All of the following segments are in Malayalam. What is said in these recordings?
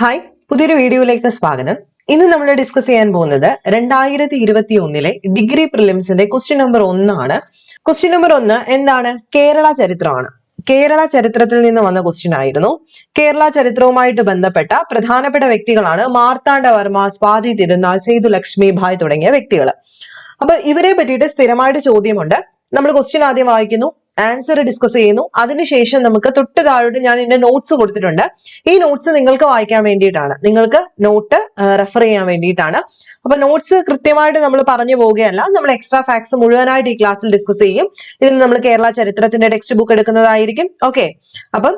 ഹായ് പുതിയൊരു വീഡിയോയിലേക്ക് സ്വാഗതം. ഇന്ന് നമ്മൾ ഡിസ്കസ് ചെയ്യാൻ പോകുന്നത് രണ്ടായിരത്തി ഇരുപത്തി ഒന്നിലെ ഡിഗ്രി പ്രിലിംസിന്റെ ക്വസ്റ്റ്യൻ നമ്പർ ഒന്നാണ്. ക്വസ്റ്റ്യൻ നമ്പർ ഒന്ന് എന്താണ്? കേരള ചരിത്രമാണ്. കേരള ചരിത്രത്തിൽ നിന്ന് വന്ന ക്വസ്റ്റ്യൻ ആയിരുന്നു. കേരള ചരിത്രവുമായിട്ട് ബന്ധപ്പെട്ട പ്രധാനപ്പെട്ട വ്യക്തികളാണ് മാർത്താണ്ഡവർമ്മ സ്വാതി തിരുനാൾ സേതു ലക്ഷ്മിഭായ് തുടങ്ങിയ വ്യക്തികൾ അപ്പൊ ഇവരെ പറ്റിയിട്ട് സ്ഥിരമായിട്ട് ചോദ്യമുണ്ട്. നമ്മൾ ക്വസ്റ്റ്യൻ ആദ്യം വായിക്കുന്നു. ആൻസർ ഡിസ്കസ് ചെയ്യുന്നു. അതിനുശേഷം നമുക്ക് തൊട്ട് താഴോട്ട് ഞാൻ ഇതിന്റെ നോട്ട്സ് കൊടുത്തിട്ടുണ്ട്. ഈ നോട്ട്സ് നിങ്ങൾക്ക് വായിക്കാൻ വേണ്ടിയിട്ടാണ്. നിങ്ങൾക്ക് നോട്ട് റെഫർ ചെയ്യാൻ വേണ്ടിയിട്ടാണ്. അപ്പൊ നോട്ട്സ് കൃത്യമായിട്ട് നമ്മൾ പറഞ്ഞു പോവുകയല്ല. നമ്മൾ എക്സ്ട്രാ ഫാക്ട്സ് മുഴുവനായിട്ട് ഈ ക്ലാസ്സിൽ ഡിസ്കസ് ചെയ്യും. ഇതിന് നമ്മൾ കേരള ചരിത്രത്തിന്റെ ടെക്സ്റ്റ് ബുക്ക് എടുക്കുന്നതായിരിക്കും. ഓക്കെ അപ്പം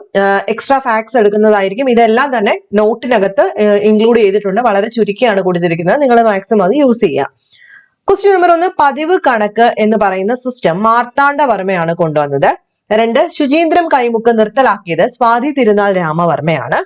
എക്സ്ട്രാ ഫാക്ട്സ് എടുക്കുന്നതായിരിക്കും. ഇതെല്ലാം തന്നെ നോട്ടിനകത്ത് ഇൻക്ലൂഡ് ചെയ്തിട്ടുണ്ട്. വളരെ ചുരുക്കിയാണ് കൊടുത്തിരിക്കുന്നത്. നിങ്ങൾ മാക്സിമം അത് യൂസ് ചെയ്യുക. ക്വസ്റ്റ്യൻ നമ്പർ ഒന്ന് പതിവ് കണക്ക് എന്ന് പറയുന്ന സിസ്റ്റം മാർത്താണ്ഡവർമ്മയാണ് കൊണ്ടുവന്നത്. രണ്ട് ശുചീന്ദ്രം കൈമുക്ക് നിർത്തലാക്കിയത് സ്വാതി തിരുനാൾ രാമവർമ്മയാണ്.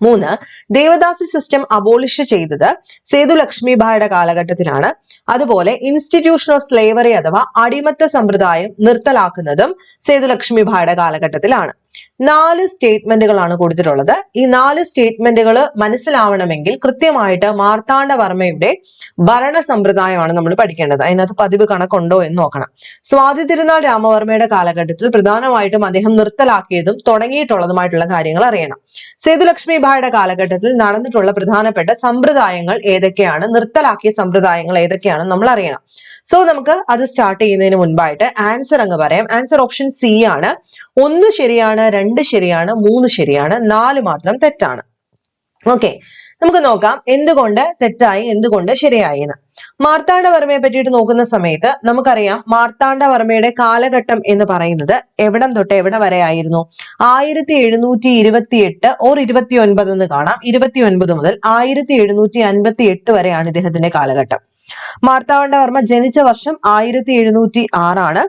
മൂന്ന് ദേവദാസി സിസ്റ്റം അബോളിഷ് ചെയ്തത് സേതു ലക്ഷ്മിഭായുടെ കാലഘട്ടത്തിലാണ്. അതുപോലെ ഇൻസ്റ്റിറ്റ്യൂഷൻ ഓഫ് സ്ലേവറി അഥവാ അടിമത്ത സമ്പ്രദായം നിർത്തലാക്കുന്നതും സേതു ലക്ഷ്മിഭായുടെ കാലഘട്ടത്തിലാണ്. നാല് സ്റ്റേറ്റ്മെന്റുകളാണ് കൊടുത്തിട്ടുള്ളത്. ഈ നാല് സ്റ്റേറ്റ്മെന്റുകൾ മനസ്സിലാവണമെങ്കിൽ കൃത്യമായിട്ട് മാർത്താണ്ഡവർമ്മയുടെ ഭരണ സമ്പ്രദായമാണ് നമ്മൾ പഠിക്കേണ്ടത്. അതിനകത്ത് പതിവ് കണക്കുണ്ടോ എന്ന് നോക്കണം. സ്വാതി തിരുനാൾ രാമവർമ്മയുടെ കാലഘട്ടത്തിൽ പ്രധാനമായിട്ടും അദ്ദേഹം നിർത്തലാക്കിയതും തുടങ്ങിയിട്ടുള്ളതുമായിട്ടുള്ള കാര്യങ്ങൾ അറിയണം. സേതുലക്ഷ്മി ഭായുടെ കാലഘട്ടത്തിൽ നടന്നിട്ടുള്ള പ്രധാനപ്പെട്ട സമ്പ്രദായങ്ങൾ ഏതൊക്കെയാണ്? നിർത്തലാക്കിയ സമ്പ്രദായങ്ങൾ ഏതൊക്കെയാണ് നമ്മൾ അറിയണം. സോ നമുക്ക് അത് സ്റ്റാർട്ട് ചെയ്യുന്നതിന് മുൻപായിട്ട് ആൻസർ അങ്ങ് പറയാം. ആൻസർ ഓപ്ഷൻ സി ആണ്. ഒന്ന് ശരിയാണ് രണ്ട് ശരിയാണ് മൂന്ന് ശരിയാണ് നാല് മാത്രം തെറ്റാണ്. ഓക്കെ നമുക്ക് നോക്കാം എന്തുകൊണ്ട് തെറ്റായി എന്തുകൊണ്ട് ശരിയായി എന്ന്. മാർത്താണ്ഡവർമ്മയെ പറ്റിയിട്ട് നോക്കുന്ന സമയത്ത് നമുക്കറിയാം മാർത്താണ്ഡവർമ്മയുടെ കാലഘട്ടം എന്ന് പറയുന്നത് എവിടം തൊട്ട് എവിടെ വരെ ആയിരുന്നു? ആയിരത്തി എഴുന്നൂറ്റി ഇരുപത്തി എട്ട് ഓർ ഇരുപത്തി ഒൻപത് എന്ന് കാണാം. ഇരുപത്തി ഒൻപത് മുതൽ ആയിരത്തി എഴുന്നൂറ്റി അൻപത്തി എട്ട് വരെയാണ് ഇദ്ദേഹത്തിന്റെ കാലഘട്ടം. മാർത്താണ്ഡവർമ്മ ജനിച്ച വർഷം ആയിരത്തി എഴുന്നൂറ്റി ആറാണ്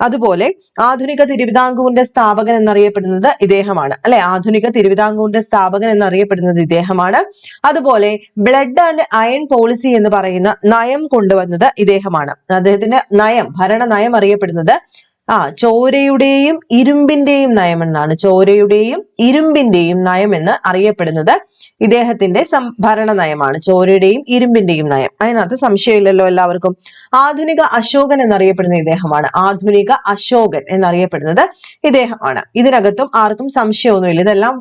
അതുപോലെ ആധുനിക തിരുവിതാംകൂറിന്റെ സ്ഥാപകൻ എന്നറിയപ്പെടുന്നത് ഇദ്ദേഹമാണ്. അല്ലെ? ആധുനിക തിരുവിതാംകൂറിന്റെ സ്ഥാപകൻ എന്നറിയപ്പെടുന്നത് ഇദ്ദേഹമാണ്. അതുപോലെ ബ്ലഡ് ആൻഡ് അയൺ പോളിസി എന്ന് പറയുന്ന നയം കൊണ്ടുവന്നത് ഇദ്ദേഹമാണ്. അദ്ദേഹത്തിന്റെ നയം ഭരണ നയം അറിയപ്പെടുന്നത് ആ ചോരയുടെയും ഇരുമ്പിന്റെയും നയം എന്നാണ് ചോരയുടെയും ഇരുമ്പിന്റെയും നയം എന്ന് അറിയപ്പെടുന്നത് ഇദ്ദേഹത്തിന്റെ ഭരണ നയമാണ് ചോരയുടെയും ഇരുമ്പിന്റെയും നയം. അതിനകത്ത് സംശയമില്ലല്ലോ എല്ലാവർക്കും. ആധുനിക അശോകൻ എന്നറിയപ്പെടുന്ന ഇദ്ദേഹമാണ്. ആധുനിക അശോകൻ എന്നറിയപ്പെടുന്നത് ഇദ്ദേഹമാണ്. ഇതിനകത്തും ആർക്കും സംശയമൊന്നുമില്ല. ഇതെല്ലാം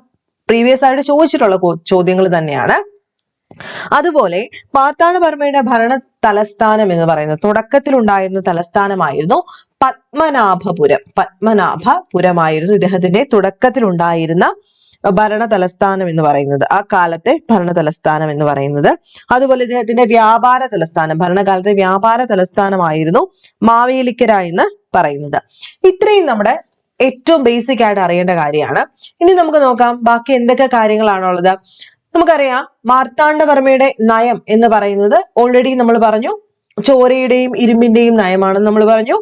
പ്രീവിയസ് ആയിട്ട് ചോദിച്ചിട്ടുള്ള ചോദ്യങ്ങൾ തന്നെയാണ്. അതുപോലെ പാത്താളവർമ്മയുടെ ഭരണ തലസ്ഥാനം എന്ന് പറയുന്നത് തുടക്കത്തിൽ ഉണ്ടായിരുന്ന തലസ്ഥാനമായിരുന്നു പത്മനാഭപുരം പത്മനാഭപുരമായിരുന്നു ഇദ്ദേഹത്തിന്റെ തുടക്കത്തിൽ ഉണ്ടായിരുന്ന ഭരണ തലസ്ഥാനം എന്ന് പറയുന്നത്. ആ കാലത്തെ ഭരണ തലസ്ഥാനം എന്ന് പറയുന്നത്. അതുപോലെ ഇദ്ദേഹത്തിന്റെ വ്യാപാര തലസ്ഥാനം ഭരണകാലത്തെ വ്യാപാര തലസ്ഥാനമായിരുന്നു മാവേലിക്കര എന്ന് പറയുന്നത്. ഇത്രയും നമ്മുടെ ഏറ്റവും ബേസിക് ആയിട്ട് അറിയേണ്ട കാര്യമാണ്. ഇനി നമുക്ക് നോക്കാം ബാക്കി എന്തൊക്കെ കാര്യങ്ങളാണുള്ളത് നമുക്കറിയാം മാർത്താണ്ഡവർമ്മയുടെ നയം എന്ന് പറയുന്നത് ഓൾറെഡി നമ്മൾ പറഞ്ഞു ചോരയുടെയും ഇരുമ്പിന്റെയും നയമാണെന്ന് നമ്മൾ പറഞ്ഞു.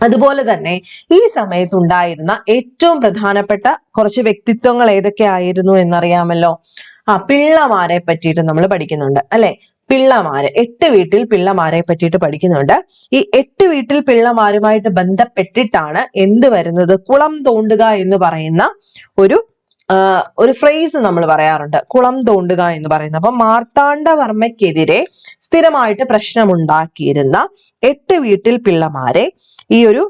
അതുപോലെ തന്നെ ഈ സമയത്തുണ്ടായിരുന്ന ഏറ്റവും പ്രധാനപ്പെട്ട കുറച്ച് വ്യക്തിത്വങ്ങൾ ഏതൊക്കെ ആയിരുന്നു എന്നറിയാമല്ലോ? ആ പിള്ളമാരെ പറ്റിയിട്ട് നമ്മൾ പഠിക്കുന്നുണ്ട് അല്ലെ? പിള്ളമാര് എട്ട് വീട്ടിൽ പിള്ളമാരെ പറ്റിയിട്ട് പഠിക്കുന്നുണ്ട്. ഈ എട്ട് വീട്ടിൽ പിള്ളമാരുമായിട്ട് ബന്ധപ്പെട്ടിട്ടാണ് എന്ത് വരുന്നത്? കുളം തോണ്ടുക എന്ന് പറയുന്ന ഒരു ഒരു ഫ്രേസ് നമ്മൾ പറയാറുണ്ട്. കുളം തോണ്ടുക എന്ന് പറയുന്നത്. അപ്പൊ മാർത്താണ്ഡവർമ്മയ്ക്കെതിരെ സ്ഥിരമായിട്ട് പ്രശ്നമുണ്ടാക്കിയിരുന്ന എട്ട് വീട്ടിൽ പിള്ളമാരെ ഈ ഒരു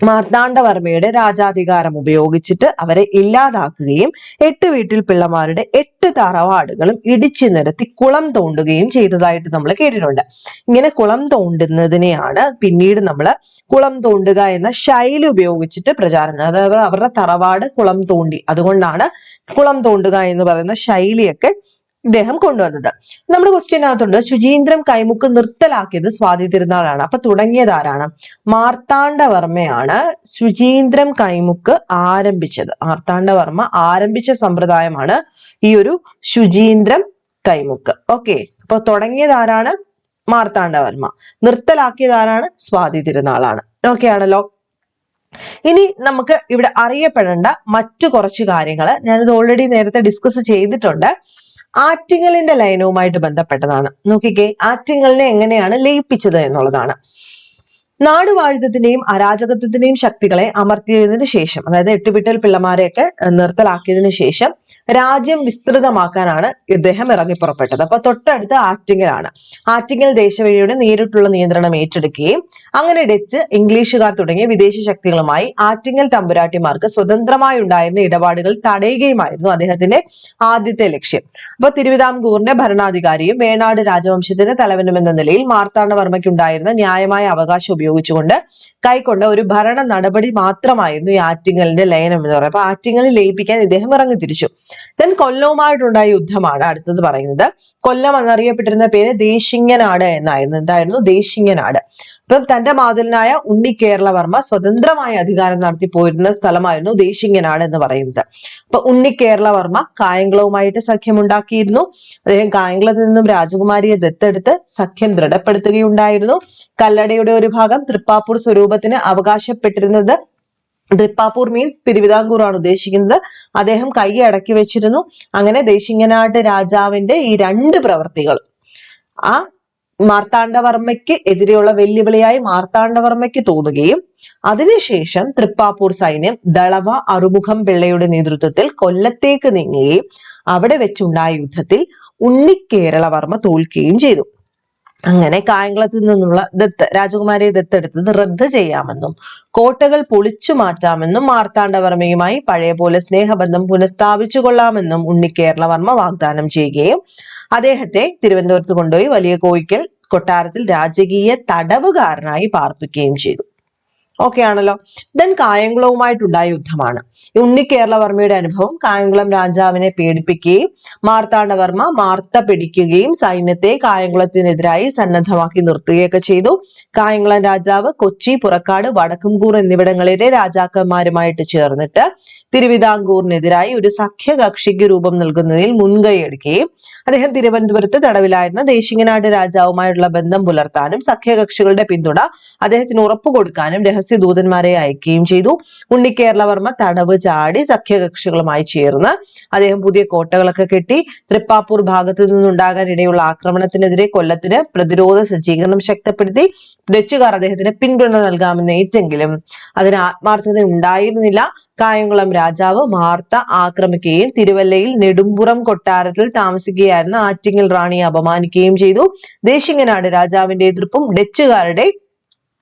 മാർത്താണ്ഡവർമ്മയുടെ രാജാധികാരം ഉപയോഗിച്ചിട്ട് അവരെ ഇല്ലാതാക്കുകയും എട്ട് വീട്ടിൽ പിള്ളമാരുടെ എട്ട് തറവാടുകളും ഇടിച്ചു നിരത്തി കുളം തോണ്ടുകയും ചെയ്തതായിട്ട് നമ്മൾ കേട്ടിട്ടുണ്ട്. ഇങ്ങനെ കുളം തോണ്ടുന്നതിനെയാണ് പിന്നീട് നമ്മൾ കുളം തോണ്ടുക എന്ന ശൈലി ഉപയോഗിച്ചിട്ട് പ്രചാരണം. അതായത് അവരുടെ തറവാട് കുളം തോണ്ടി. അതുകൊണ്ടാണ് കുളം തോണ്ടുക എന്ന് പറയുന്ന ശൈലിയൊക്കെ ഇദ്ദേഹം കൊണ്ടുവന്നത്. നമ്മുടെ ക്വസ്റ്റ്യനകത്തുണ്ട് ശുചീന്ദ്രം കൈമുക്ക് നിർത്തലാക്കിയത് സ്വാതി തിരുനാളാണ്. അപ്പൊ തുടങ്ങിയത് ആരാണ്? മാർത്താണ്ഡവർമ്മയാണ് ശുചീന്ദ്രം കൈമുക്ക് ആരംഭിച്ചത്. മാർത്താണ്ഡവർമ്മ ആരംഭിച്ച സമ്പ്രദായമാണ് ഈ ഒരു ശുചീന്ദ്രം കൈമുക്ക്. ഓക്കെ അപ്പൊ തുടങ്ങിയത് ആരാണ്? മാർത്താണ്ഡവർമ്മ. നിർത്തലാക്കിയത് ആരാണ്? സ്വാതി തിരുനാളാണ്. ഓക്കെ ആണല്ലോ. ഇനി നമുക്ക് ഇവിടെ അറിയപ്പെടേണ്ട മറ്റു കുറച്ച് കാര്യങ്ങൾ ഞാനിത് ഓൾറെഡി നേരത്തെ ഡിസ്കസ് ചെയ്തിട്ടുണ്ട്. ആറ്റിങ്ങലിന്റെ ലയനവുമായിട്ട് ബന്ധപ്പെട്ടതാണ്. നോക്കിക്കേ ആറ്റിങ്ങലിനെ എങ്ങനെയാണ് ലയിപ്പിച്ചത് എന്നുള്ളതാണ്. നാടുവാഴുത്തത്തിന്റെയും അരാജകത്വത്തിന്റെയും ശക്തികളെ അമർത്തിയതിനു ശേഷം അതായത് എട്ടുപിട്ടൽ പിള്ളമാരെയൊക്കെ നിർത്തലാക്കിയതിനു ശേഷം രാജ്യം വിസ്തൃതമാക്കാനാണ് ഇദ്ദേഹം ഇറങ്ങി പുറപ്പെട്ടത് അപ്പൊ തൊട്ടടുത്ത് ആറ്റിങ്ങലാണ്. ആറ്റിങ്ങൽ ദേശവഴിയുടെ നേരിട്ടുള്ള നിയന്ത്രണം ഏറ്റെടുക്കുകയും അങ്ങനെ ഡച്ച് ഇംഗ്ലീഷുകാർ തുടങ്ങിയ വിദേശ ശക്തികളുമായി ആറ്റിങ്ങൽ തമ്പുരാട്ടിമാർക്ക് സ്വതന്ത്രമായി ഉണ്ടായിരുന്ന ഇടപാടുകൾ തടയുകയുമായിരുന്നു അദ്ദേഹത്തിന്റെ ആദ്യത്തെ ലക്ഷ്യം. അപ്പൊ തിരുവിതാംകൂറിന്റെ ഭരണാധികാരിയും വേണാട് രാജവംശത്തിന്റെ തലവനും എന്ന നിലയിൽ മാർത്താണ്ഡവർമ്മയ്ക്കുണ്ടായിരുന്ന ന്യായമായ അവകാശം ഉപയോഗിച്ചുകൊണ്ട് കൈക്കൊണ്ട ഒരു ഭരണ നടപടി മാത്രമായിരുന്നു ഈ ആറ്റിങ്ങലിന്റെ ലയനം എന്ന് പറയുന്നത്. അപ്പൊ ആറ്റിങ്ങലിൽ ലയിപ്പിക്കാൻ ഇദ്ദേഹം ഇറങ്ങി തിരിച്ചു. ദെൻ കൊല്ലവുമായിട്ടുണ്ടായ യുദ്ധമാണ് അടുത്തത് പറയുന്നത്. കൊല്ലം എന്നറിയപ്പെട്ടിരുന്ന പേര് ദേശിങ്ങനാട് എന്നായിരുന്നു. എന്തായിരുന്നു? ദേശിങ്ങനാട്. അപ്പം തന്റെ മാതുലനായ ഉണ്ണി കേരളവർമ്മ സ്വതന്ത്രമായ അധികാരം നടത്തി പോയിരുന്ന സ്ഥലമായിരുന്നു ദേശിങ്ങനാട് എന്ന് പറയുന്നത്. അപ്പൊ ഉണ്ണി കേരളവർമ്മ കായംകുളവുമായിട്ട് സഖ്യമുണ്ടാക്കിയിരുന്നു. അദ്ദേഹം കായംകുളത്ത് നിന്നും രാജകുമാരിയെ ദത്തെടുത്ത് സഖ്യം ദൃഢപ്പെടുത്തുകയുണ്ടായിരുന്നു. കല്ലടയുടെ ഒരു ഭാഗം തൃപ്പാപ്പൂർ സ്വരൂപത്തിന് അവകാശപ്പെട്ടിരുന്നത് തൃപ്പാപ്പൂർ മീൻസ് തിരുവിതാംകൂർ ആണ് ഉദ്ദേശിക്കുന്നത്. അദ്ദേഹം കൈ അടക്കി വെച്ചിരുന്നു. അങ്ങനെ ദേശിങ്ങനാട്ട് രാജാവിന്റെ ഈ രണ്ട് പ്രവർത്തികൾ. ആ മാർത്താണ്ഡവർമ്മയ്ക്ക് എതിരെയുള്ള വെല്ലുവിളിയായി മാർത്താണ്ഡവർമ്മയ്ക്ക് തോന്നുകയും അതിനുശേഷം തൃപ്പാപ്പൂർ സൈന്യം ദളവ അറുമുഖം പിള്ളയുടെ നേതൃത്വത്തിൽ കൊല്ലത്തേക്ക് നീങ്ങുകയും അവിടെ വെച്ചുണ്ടായ യുദ്ധത്തിൽ ഉണ്ണിക്കേരളവർമ്മ തോൽക്കുകയും ചെയ്തു. അങ്ങനെ കായംകുളത്ത് നിന്നുള്ള ദത്ത് രാജകുമാരിയെ ദത്തെടുത്തത് റദ്ദ് ചെയ്യാമെന്നും കോട്ടകൾ പൊളിച്ചു മാറ്റാമെന്നും മാർത്താണ്ഡവർമ്മയുമായി പഴയ പോലെ സ്നേഹബന്ധം പുനഃസ്ഥാപിച്ചു കൊള്ളാമെന്നും ഉണ്ണിക്കേരളവർമ്മ വാഗ്ദാനം ചെയ്യുകയും അദ്ദേഹത്തെ തിരുവനന്തപുരത്ത് കൊണ്ടുപോയി വലിയ കോയിക്കൽ കൊട്ടാരത്തിൽ രാജകീയ തടവുകാരനായി പാർപ്പിക്കുകയും ചെയ്തു. ഓക്കെ ആണല്ലോ ദെൻ കായംകുളവുമായിട്ടുണ്ടായ യുദ്ധമാണ്. ഉണ്ണിക്കേരളവർമ്മയുടെ അനുഭവം കായംകുളം രാജാവിനെ പേടിപ്പിക്കുകയും മാർത്താണ്ഡവർമ്മ മാർത്ത പിടിക്കുകയും സൈന്യത്തെ കായംകുളത്തിനെതിരായി സന്നദ്ധമാക്കി നിർത്തുകയൊക്കെ ചെയ്തു. കായംകുളം രാജാവ് കൊച്ചി പുറക്കാട് വടക്കുംകൂർ എന്നിവിടങ്ങളിലെ രാജാക്കന്മാരുമായിട്ട് ചേർന്നിട്ട് തിരുവിതാംകൂറിനെതിരായി ഒരു സഖ്യകക്ഷിക്ക് രൂപം നൽകുന്നതിൽ മുൻകൈ എടുക്കുകയും അദ്ദേഹം തിരുവനന്തപുരത്ത് തടവിലായിരുന്ന ദേശിങ്ങനാട് രാജാവുമായുള്ള ബന്ധം പുലർത്താനും സഖ്യകക്ഷികളുടെ പിന്തുണ അദ്ദേഹത്തിന് ഉറപ്പു കൊടുക്കാനും രഹസ്യ ദൂതന്മാരെ അയക്കുകയും ചെയ്തു. ഉണ്ണിക്കേരളവർമ്മ തടവ് ചാടി സഖ്യകക്ഷികളുമായി ചേർന്ന് അദ്ദേഹം പുതിയ കോട്ടകളൊക്കെ കെട്ടി തൃപ്പാപ്പൂർ ഭാഗത്തു നിന്നുണ്ടാകാൻ ഇടയുള്ള ആക്രമണത്തിനെതിരെ കൊല്ലത്തിന് പ്രതിരോധ സജ്ജീകരണം ശക്തപ്പെടുത്തി ഡച്ചുകാർ അദ്ദേഹത്തിന് പിന്തുണ നൽകാമെന്ന് ഏറ്റെങ്കിലും അതിന് ആത്മാർത്ഥത ഉണ്ടായിരുന്നില്ല. കായംകുളം രാജാവ് മാർത്ത ആക്രമിക്കുകയും തിരുവല്ലയിൽ നെടുമ്പുറം കൊട്ടാരത്തിൽ താമസിക്കുകയായിരുന്ന ആറ്റിങ്ങൽ റാണിയെ അപമാനിക്കുകയും ചെയ്തു. ദേശിങ്ങനാട് രാജാവിന്റെ എതിർപ്പും ഡച്ചുകാരുടെ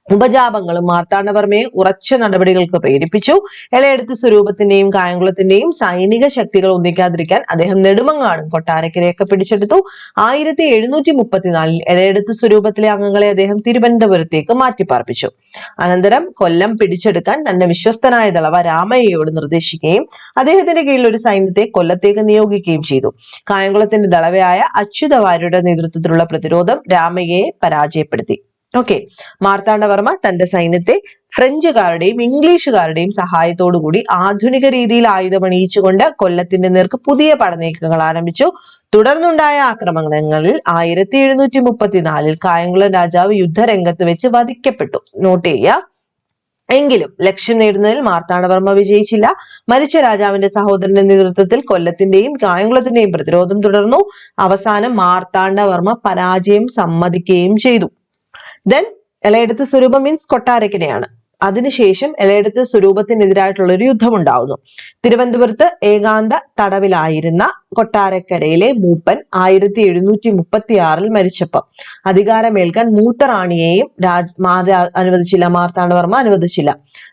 ഉപജാപങ്ങളും മാർത്താണ്ഡവർമ്മയെ ഉറച്ച നടപടികൾക്ക് പ്രേരിപ്പിച്ചു. ഇളയെടുത്ത് സ്വരൂപത്തിന്റെയും കായംകുളത്തിന്റെയും സൈനിക ശക്തികൾ ഒന്നിക്കാതിരിക്കാൻ അദ്ദേഹം നെടുമങ്ങാടും കൊട്ടാരക്കരയൊക്കെ പിടിച്ചെടുത്തു. ആയിരത്തി എഴുന്നൂറ്റി മുപ്പത്തിനാലിൽ ഇളയെടുത്ത് സ്വരൂപത്തിലെ അംഗങ്ങളെ അദ്ദേഹം തിരുവനന്തപുരത്തേക്ക് മാറ്റിപ്പാർപ്പിച്ചു. അനന്തരം കൊല്ലം പിടിച്ചെടുക്കാൻ തന്റെ വിശ്വസ്തനായ ദളവ രാമയ്യയോട് നിർദ്ദേശിക്കുകയും അദ്ദേഹത്തിന്റെ കീഴിൽ ഒരു സൈന്യത്തെ കൊല്ലത്തേക്ക് നിയോഗിക്കുകയും ചെയ്തു. കായംകുളത്തിന്റെ ദളവയായ അച്യുതവാരിയുടെ നേതൃത്വത്തിലുള്ള പ്രതിരോധം രാമയ്യയെ പരാജയപ്പെടുത്തി. ഓക്കെ മാർത്താണ്ഡവർമ്മ തന്റെ സൈന്യത്തെ ഫ്രഞ്ചുകാരുടെയും ഇംഗ്ലീഷുകാരുടെയും സഹായത്തോടുകൂടി ആധുനിക രീതിയിൽ ആയുധമണിയിച്ചുകൊണ്ട് കൊല്ലത്തിന്റെ നേർക്ക് പുതിയ പടനീക്കങ്ങൾ ആരംഭിച്ചു. തുടർന്നുണ്ടായ ആക്രമണങ്ങളിൽ ആയിരത്തി എഴുന്നൂറ്റി മുപ്പത്തിനാലിൽ കായംകുളം രാജാവ് യുദ്ധരംഗത്ത് വെച്ച് വധിക്കപ്പെട്ടു. നോട്ട് ചെയ്യുക. എങ്കിലും ലക്ഷ്യം നേടുന്നതിൽ മാർത്താണ്ഡവർമ്മ വിജയിച്ചില്ല. മരിച്ച രാജാവിന്റെ സഹോദരന്റെ നേതൃത്വത്തിൽ കൊല്ലത്തിന്റെയും കായംകുളത്തിന്റെയും പ്രതിരോധം തുടർന്നു. അവസാനം മാർത്താണ്ഡവർമ്മ പരാജയം സമ്മതിക്കുകയും ചെയ്തു. ദെൻ ഇളയെടുത്ത് സ്വരൂപം മീൻസ് കൊട്ടാരക്കിനെയാണ്. അതിനുശേഷം ഇളയെടുത്ത് സ്വരൂപത്തിനെതിരായിട്ടുള്ള ഒരു യുദ്ധം ഉണ്ടാവുന്നു തിരുവനന്തപുരത്ത് ഏകാന്ത തടവിലായിരുന്ന കൊട്ടാരക്കരയിലെ മൂപ്പൻ ആയിരത്തി എഴുന്നൂറ്റി മുപ്പത്തി ആറിൽ മരിച്ചപ്പം. അധികാരമേൽക്കാൻ മൂത്ത റാണിയെയും രാജ് അനുവദിച്ചില്ല. മാർത്താണ്ഡവർമ്മ അനുവദിച്ചില്ല.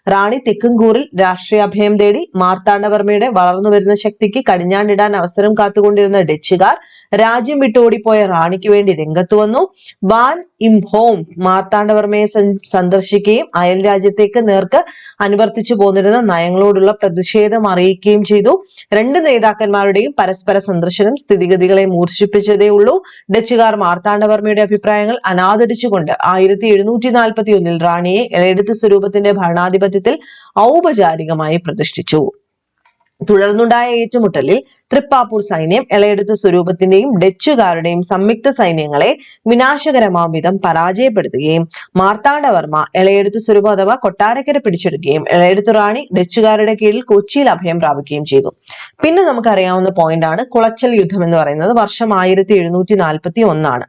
റാണി തെക്കുംകൂറിൽ രാഷ്ട്രീയ അഭയം തേടി മാർത്താണ്ഡവർമ്മയുടെ വളർന്നു വരുന്ന ശക്തിക്ക് കടിഞ്ഞാണ്ടിടാൻ അവസരം കാത്തുകൊണ്ടിരുന്ന ഡച്ചുകാർ രാജ്യം വിട്ടോടിപ്പോയ റാണിക്ക് വേണ്ടി രംഗത്തു വന്നു. വാൻ ഇം ഹോം മാർത്താണ്ഡവർമ്മയെ സന്ദർശിക്കുകയും അയൽ രാജ്യത്തേക്ക് നേർക്ക് അനുവർത്തിച്ചു പോന്നിരുന്ന നയങ്ങളോടുള്ള പ്രതിഷേധം അറിയിക്കുകയും ചെയ്തു. രണ്ട് നേതാക്കന്മാരുടെയും പരസ്പര സന്ദർശനം സ്ഥിതിഗതികളെ മൂർച്ഛിപ്പിച്ചതേ ഉള്ളൂ. ഡച്ചുകാർ മാർത്താണ്ഡവർമ്മയുടെ അഭിപ്രായങ്ങൾ അനാദരിച്ചുകൊണ്ട് ആയിരത്തി എഴുന്നൂറ്റി നാൽപ്പത്തി ഒന്നിൽ റാണിയെ ഇളയെടുത്ത് സ്വരൂപത്തിന്റെ ഭരണാധിപത്യത്തിൽ ഔപചാരികമായി പ്രതിഷ്ഠിച്ചു. തുടർന്നുണ്ടായ ഏറ്റുമുട്ടലിൽ തൃപ്പാപ്പൂർ സൈന്യം ഇളയെടുത്ത സ്വരൂപത്തിന്റെയും ഡച്ചുകാരുടെയും സംയുക്ത സൈന്യങ്ങളെ വിനാശകരമാം വിധം പരാജയപ്പെടുത്തുകയും മാർത്താണ്ഡവർമ്മ ഇളയെടുത്ത സ്വരൂപം അഥവാ കൊട്ടാരക്കര പിടിച്ചെടുക്കുകയും ഇളയെടുത്ത് റാണി ഡച്ചുകാരുടെ കീഴിൽ കൊച്ചിയിൽ അഭയം പ്രാപിക്കുകയും ചെയ്തു. പിന്നെ നമുക്കറിയാവുന്ന പോയിന്റ് ആണ് കുളച്ചൽ യുദ്ധം എന്ന് പറയുന്നത് വർഷം ആയിരത്തി എഴുന്നൂറ്റി നാൽപ്പത്തി ഒന്നാണ്.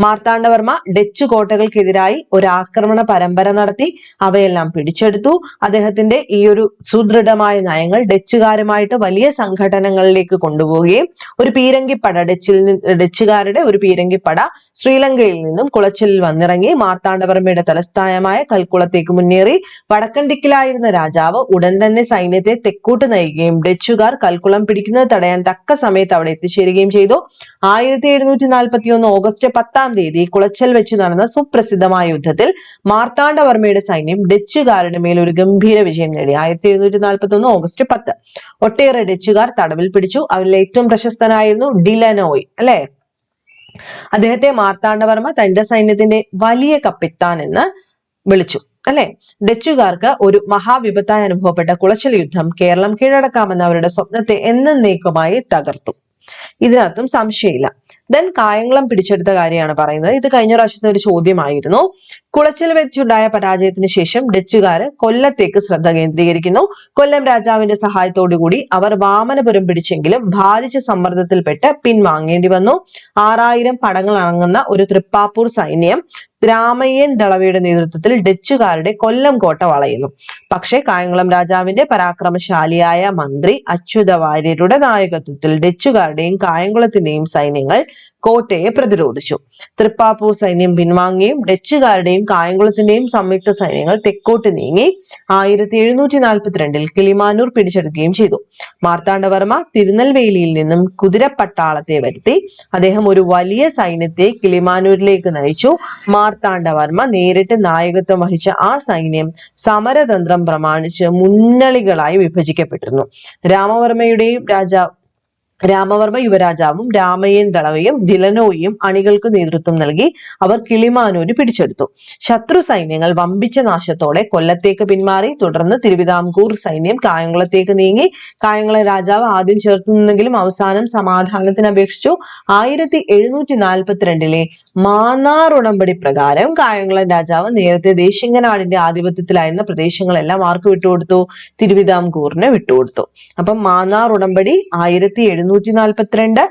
മാർത്താണ്ഡവർമ്മ ഡച്ച് കോട്ടകൾക്കെതിരായി ഒരു ആക്രമണ പരമ്പര നടത്തി അവയെല്ലാം പിടിച്ചെടുത്തു. അദ്ദേഹത്തിന്റെ ഈ ഒരു സുദൃഢമായ നയങ്ങൾ ഡച്ചുകാരുമായിട്ട് വലിയ സംഘടനകളിലേക്ക് കൊണ്ടുപോവുകയും ഒരു പീരങ്കിപ്പട ഡച്ചിൽ ഡച്ചുകാരുടെ ഒരു പീരങ്കിപ്പട ശ്രീലങ്കയിൽ നിന്നും കുളച്ചിലിൽ വന്നിറങ്ങി മാർത്താണ്ഡവർമ്മയുടെ തലസ്ഥാനമായ കൽക്കുളത്തേക്ക് മുന്നേറി വടക്കൻ ദിക്കിലായിരുന്ന രാജാവ് ഉടൻ തന്നെ സൈന്യത്തെ തെക്കോട്ട് നയിക്കുകയും ഡച്ചുകാർ കൽക്കുളം പിടിക്കുന്നത് തടയാൻ തക്ക സമയത്ത് അവിടെ എത്തിച്ചേരുകയും ചെയ്തു. ആയിരത്തി എഴുന്നൂറ്റി നാൽപ്പത്തി ഒന്ന് ഓഗസ്റ്റ് പത്താം തീയതി കുളച്ചൽ വെച്ച് നടന്ന സുപ്രസിദ്ധമായ യുദ്ധത്തിൽ മാർത്താണ്ഡവർമ്മയുടെ സൈന്യം ഡച്ചുകാരുടെ മേൽ ഒരു ഗംഭീര വിജയം നേടി. ആയിരത്തി എഴുന്നൂറ്റി നാൽപ്പത്തി ഒന്ന് ഓഗസ്റ്റ് പത്ത്. ഒട്ടേറെ ഡച്ചുകാർ തടവിൽ പിടിച്ചു. അവരിൽ ഏറ്റവും പ്രശസ്തനായിരുന്നു ഡിലനോയ് അല്ലെ? അദ്ദേഹത്തെ മാർത്താണ്ഡവർമ്മ തന്റെ സൈന്യത്തിന്റെ വലിയ കപ്പിത്താൻ എന്ന് വിളിച്ചു അല്ലെ? ഡച്ചുകാർക്ക് ഒരു മഹാവിപത്തായി അനുഭവപ്പെട്ട കുളച്ചൽ യുദ്ധം കേരളം കീഴടക്കാമെന്ന അവരുടെ സ്വപ്നത്തെ എന്നേക്കുമായി തകർത്തു. ഇതിനകത്തും സംശയമില്ല. ദെൻ കായംകുളം പിടിച്ചെടുത്ത കാര്യമാണ് പറയുന്നത്. ഇത് കഴിഞ്ഞ പ്രാവശ്യത്തെ ഒരു ചോദ്യമായിരുന്നു. കുളച്ചിൽ വെച്ചുണ്ടായ പരാജയത്തിന് ശേഷം ഡച്ചുകാര് കൊല്ലത്തേക്ക് ശ്രദ്ധ കേന്ദ്രീകരിക്കുന്നു. കൊല്ലം രാജാവിന്റെ സഹായത്തോടുകൂടി അവർ വാമനപുരം പിടിച്ചെങ്കിലും ഭാരിച്ച സമ്മർദ്ദത്തിൽപ്പെട്ട് പിൻവാങ്ങേണ്ടി വന്നു. ആറായിരം പടങ്ങൾ അടങ്ങുന്ന ഒരു തൃപ്പാപ്പൂർ സൈന്യം രാമയ്യൻ ദളവയുടെ നേതൃത്വത്തിൽ ഡച്ചുകാരുടെ കൊല്ലം കോട്ട വളയുന്നു. പക്ഷേ കായംകുളം രാജാവിന്റെ പരാക്രമശാലിയായ മന്ത്രി അച്യുത വാര്യരുടെ നായകത്വത്തിൽ ഡച്ചുകാരുടെയും കായംകുളത്തിന്റെയും സൈന്യങ്ങൾ കോട്ടയെ പ്രതിരോധിച്ചു. തൃപ്പാപ്പൂർ സൈന്യം പിൻവാങ്ങിയും ഡച്ചുകാരുടെയും കായംകുളത്തിന്റെയും സംയുക്ത സൈന്യങ്ങൾ തെക്കോട്ട് നീങ്ങി ആയിരത്തി എഴുന്നൂറ്റി നാൽപ്പത്തിരണ്ടിൽ കിളിമാനൂർ പിടിച്ചെടുക്കുകയും ചെയ്തു. മാർത്താണ്ഡവർമ്മ തിരുനെൽവേലിയിൽ നിന്നും കുതിരപ്പട്ടാളത്തെ വരുത്തി അദ്ദേഹം ഒരു വലിയ സൈന്യത്തെ കിളിമാനൂരിലേക്ക് നയിച്ചു. മാർത്താണ്ഡവർമ്മ നേരിട്ട് നായകത്വം വഹിച്ച ആ സൈന്യം സമരതന്ത്രം പ്രമാണിച്ച് മുന്നണികളായി വിഭജിക്കപ്പെട്ടിരുന്നു. രാമവർമ്മയുടെയും രാജാവ് രാമവർമ്മ യുവരാജാവും രാമയ്യൻ ദളവയും ദിലനോയും അണികൾക്ക് നേതൃത്വം നൽകി അവർ കിളിമാനൂര് പിടിച്ചെടുത്തു. ശത്രു സൈന്യങ്ങൾ വമ്പിച്ച നാശത്തോടെ കൊല്ലത്തേക്ക് പിന്മാറി തുടർന്ന് തിരുവിതാംകൂർ സൈന്യം കായംകുളത്തേക്ക് നീങ്ങി. കായംകുളം രാജാവ് ആദ്യം ചേർത്തു നിന്നെങ്കിലും അവസാനം സമാധാനത്തിന് അപേക്ഷിച്ചു. ആയിരത്തി എഴുന്നൂറ്റി നാൽപ്പത്തിരണ്ടിലെ മാന്നാർ ഉടമ്പടി പ്രകാരം കായംകുളം രാജാവ് നേരത്തെ ദേശിംഗനാടിന്റെ ആധിപത്യത്തിലായിരുന്ന പ്രദേശങ്ങളെല്ലാം ആർക്ക് വിട്ടുകൊടുത്തു? തിരുവിതാംകൂറിന് വിട്ടുകൊടുത്തു. അപ്പം മാന്നാർ ഉടമ്പടി ആയിരത്തി എഴുന്നൂറ്റി നാൽപ്പത്തിരണ്ട്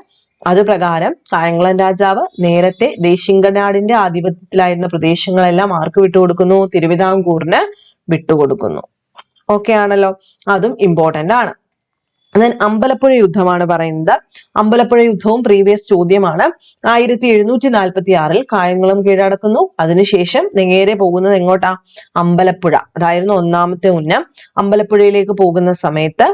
അത് പ്രകാരം കായംകുളം രാജാവ് നേരത്തെ ദേശിംഗനാടിന്റെ ആധിപത്യത്തിലായിരുന്ന പ്രദേശങ്ങളെല്ലാം ആർക്ക് വിട്ടുകൊടുക്കുന്നു? തിരുവിതാംകൂറിന് വിട്ടുകൊടുക്കുന്നു. ഓക്കെ ആണല്ലോ. അതും ഇമ്പോർട്ടന്റ് ആണ്. Then അമ്പലപ്പുഴ യുദ്ധമാണ് പറയുന്നത്. അമ്പലപ്പുഴ യുദ്ധവും പ്രീവിയസ് ചോദ്യമാണ്. ആയിരത്തി എഴുന്നൂറ്റി നാൽപ്പത്തി ആറിൽ കായംകുളം കീഴടക്കുന്നു. അതിനുശേഷം നേരെ പോകുന്നത് എങ്ങോട്ടാ? അമ്പലപ്പുഴ. അതായിരുന്നു ഒന്നാമത്തെ ഉന്നം. അമ്പലപ്പുഴയിലേക്ക് പോകുന്ന സമയത്ത്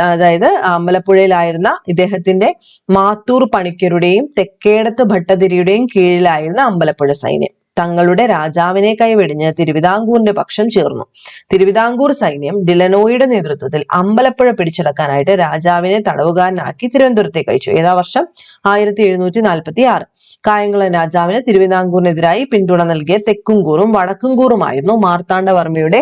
അതായത് അമ്പലപ്പുഴയിലായിരുന്ന ഇദ്ദേഹത്തിന്റെ മാത്തൂർ പണിക്കരുടെയും തെക്കേടത്ത് ഭട്ടതിരിയുടെയും കീഴിലായിരുന്ന അമ്പലപ്പുഴ സൈന്യം. തങ്ങളുടെ രാജാവിനെ കൈവെടിഞ്ഞ് തിരുവിതാംകൂറിന്റെ പക്ഷം ചേർന്നു. തിരുവിതാംകൂർ സൈന്യം ഡിലനോയുടെ നേതൃത്വത്തിൽ അമ്പലപ്പുഴ പിടിച്ചടക്കാനായിട്ട് രാജാവിനെ തടവുകാരനാക്കി തിരുവനന്തപുരത്തേക്ക് അയച്ചു. ഏതാ വർഷം? ആയിരത്തി എഴുന്നൂറ്റി നാൽപ്പത്തി ആറ് കായംകുളം രാജാവിന് തിരുവിതാംകൂറിനെതിരായി പിന്തുണ നൽകിയ തെക്കുംകൂറും വടക്കുംകൂറുമായിരുന്നു മാർത്താണ്ഡവർമ്മയുടെ